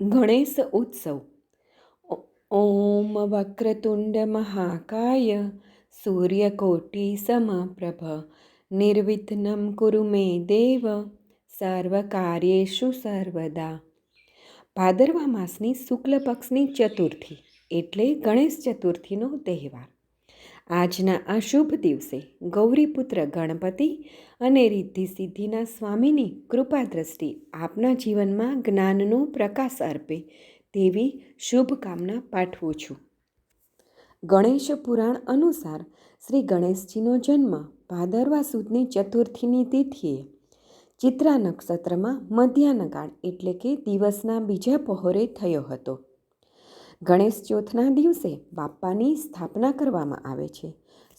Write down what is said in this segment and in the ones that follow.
ગણેશ ઉત્સવ. ઓમ વક્રતુંડ મહાકાય સૂર્યકોટિ સમપ્રભ નિર્વિઘ્નમ કુરુ મે દેવ, સર્વકાર્યેષુ સર્વદા. ભાદરવા માસની શુક્લ પક્ષની ચતુર્થી એટલે ગણેશ ચતુર્થીનો તહેવાર. આજના આ શુભ દિવસે ગૌરીપુત્ર ગણપતિ અને રિદ્ધિ સિદ્ધિના સ્વામીની કૃપા દ્રષ્ટિ આપના જીવનમાં જ્ઞાનનો પ્રકાશ અર્પે તેવી શુભકામના પાઠવું છું. ગણેશ પુરાણ અનુસાર શ્રી ગણેશજીનો જન્મ ભાદરવા સુદની ચતુર્થીની તિથિએ ચિત્રા નક્ષત્રમાં મધ્યાહનકાળ એટલે કે દિવસના બીજા પહોરે થયો હતો. ગણેશ ચોથના દિવસે બાપ્પાની સ્થાપના કરવામાં આવે છે.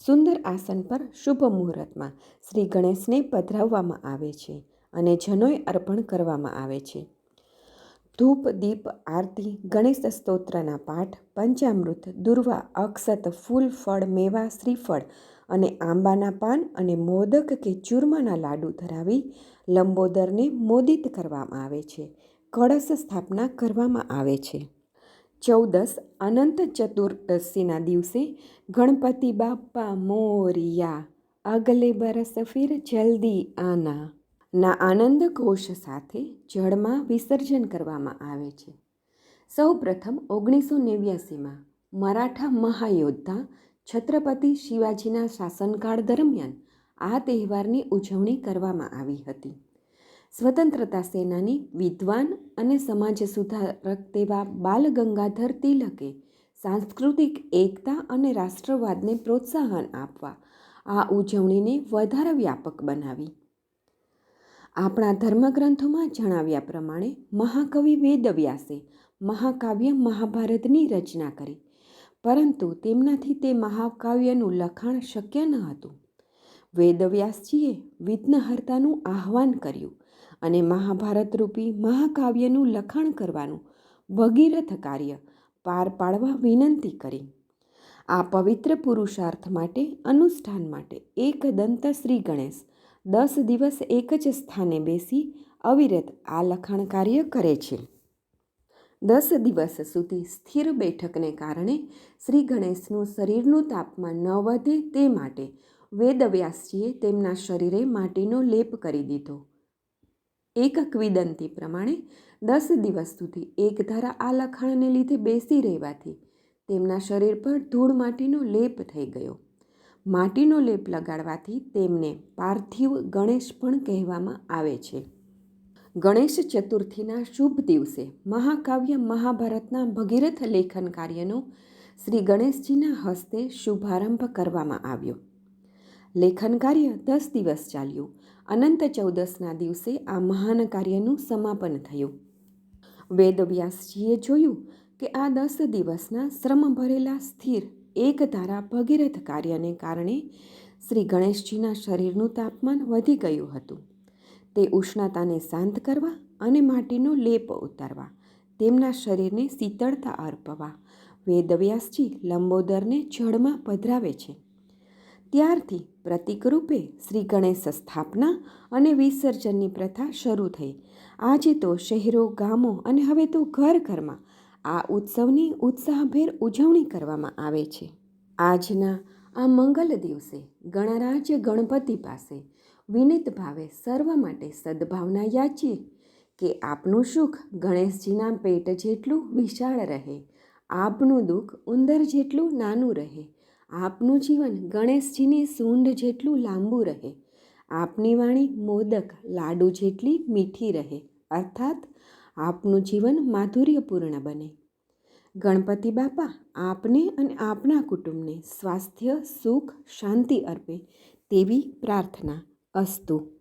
સુંદર આસન પર શુભ મુહૂર્તમાં શ્રી ગણેશને પધરાવવામાં આવે છે અને જનોય અર્પણ કરવામાં આવે છે. ધૂપ, દીપ, આરતી, ગણેશ સ્તોત્રના પાઠ, પંચામૃત, દુર્વા, અક્ષત, ફૂલ, ફળ, મેવા, શ્રીફળ અને આંબાના પાન અને મોદક કે ચૂરમાના લાડુ ધરાવી લંબોદરને મોદિત કરવામાં આવે છે. કળશ સ્થાપના કરવામાં આવે છે. ચૌદસ અનંત ચતુર્દશીના દિવસે ગણપતિ બાપ્પા મોરિયા અગલે બરસ ફિર જલ્દી આના. ના આનંદ ઘોષ સાથે જળમાં વિસર્જન કરવામાં આવે છે. સૌ પ્રથમ ઓગણીસો નેવ્યાસીમાં મરાઠા મહાયોદ્ધા છત્રપતિ શિવાજીના શાસનકાળ દરમિયાન આ તહેવારની ઉજવણી કરવામાં આવી હતી. સ્વતંત્રતા સેનાની વિદ્વાન અને સમાજ સુધારક તેવા બાલ ગંગાધર તિલકે સાંસ્કૃતિક એકતા અને રાષ્ટ્રવાદને પ્રોત્સાહન આપવા આ ઉજવણીને વધારે વ્યાપક બનાવી. આપણા ધર્મગ્રંથોમાં જણાવ્યા પ્રમાણે મહાકવિ વેદવ્યાસે મહાકાવ્ય મહાભારતની રચના કરી, પરંતુ તેમનાથી તે મહાકાવ્યનું લખાણ શક્ય ન હતું. વેદવ્યાસજીએ વિઘ્નહર્તાનું આહ્વાન કર્યું અને મહાભારત રૂપી મહાકાવ્યનું લખાણ કરવાનું ભગીરથ કાર્ય પાર પાડવા વિનંતી કરી. આ પવિત્ર પુરુષાર્થ માટે, અનુષ્ઠાન માટે એક દંત શ્રી ગણેશ દસ દિવસ એક જ સ્થાને બેસી અવિરત આ લખાણ કાર્ય કરે છે. દસ દિવસ સુધી સ્થિર બેઠકને કારણે શ્રી ગણેશનું શરીરનું તાપમાન ન વધે તે માટે વેદવ્યાસજીએ તેમના શરીરે માટીનો લેપ કરી દીધો. એક ક્વિદંતી પ્રમાણે દસ દિવસ સુધી એક ધારા આ લખાણને લીધે બેસી રહેવાથી તેમના શરીર પર ધૂળ માટીનો લેપ થઈ ગયો. માટીનો લેપ લગાડવાથી તેમને પાર્થિવ ગણેશ પણ કહેવામાં આવે છે. ગણેશ ચતુર્થીના શુભ દિવસે મહાકાવ્ય મહાભારતના ભગીરથ લેખન કાર્યનો શ્રી ગણેશજીના હસ્તે શુભારંભ કરવામાં આવ્યો. લેખન કાર્ય દસ દિવસ ચાલ્યું. અનંત ચૌદસના દિવસે આ મહાન કાર્યનું સમાપન થયું. વેદવ્યાસજીએ જોયું કે આ દસ દિવસના શ્રમ ભરેલા સ્થિર એક ધારા ભગીરથ કાર્યને કારણે શ્રી ગણેશજીના શરીરનું તાપમાન વધી ગયું હતું. તે ઉષ્ણતાને શાંત કરવા અને માટીનો લેપ ઉતારવા, તેમના શરીરને શીતળતા અર્પવા વેદવ્યાસજી લંબોદરને જળમાં પધરાવે છે. ત્યારથી પ્રતિકરૂપે શ્રી ગણેશ સ્થાપના અને વિસર્જનની પ્રથા શરૂ થઈ. આજે તો શહેરો, ગામો અને હવે તો ઘર ઘરમાં આ ઉત્સવની ઉત્સાહભેર ઉજવણી કરવામાં આવે છે. આજના આ મંગલ દિવસે ગણરાજ્ય ગણપતિ પાસે વિનિત ભાવે સર્વ માટે સદભાવના યાચીએ કે આપનું સુખ ગણેશજીના પેટ જેટલું વિશાળ રહે, આપનું દુઃખ ઉંદર જેટલું નાનું રહે આપનું જીવન ગણેશજીની સૂંઢ જેટલું લાંબુ રહે, આપની વાણી મોદક લાડુ જેટલી મીઠી રહે, અર્થાત આપનું જીવન માધુર્યપૂર્ણ બને. ગણપતિ બાપા આપને અને આપના કુટુંબને સ્વાસ્થ્ય, સુખ, શાંતિ અર્પે તેવી પ્રાર્થના અસ્તુ.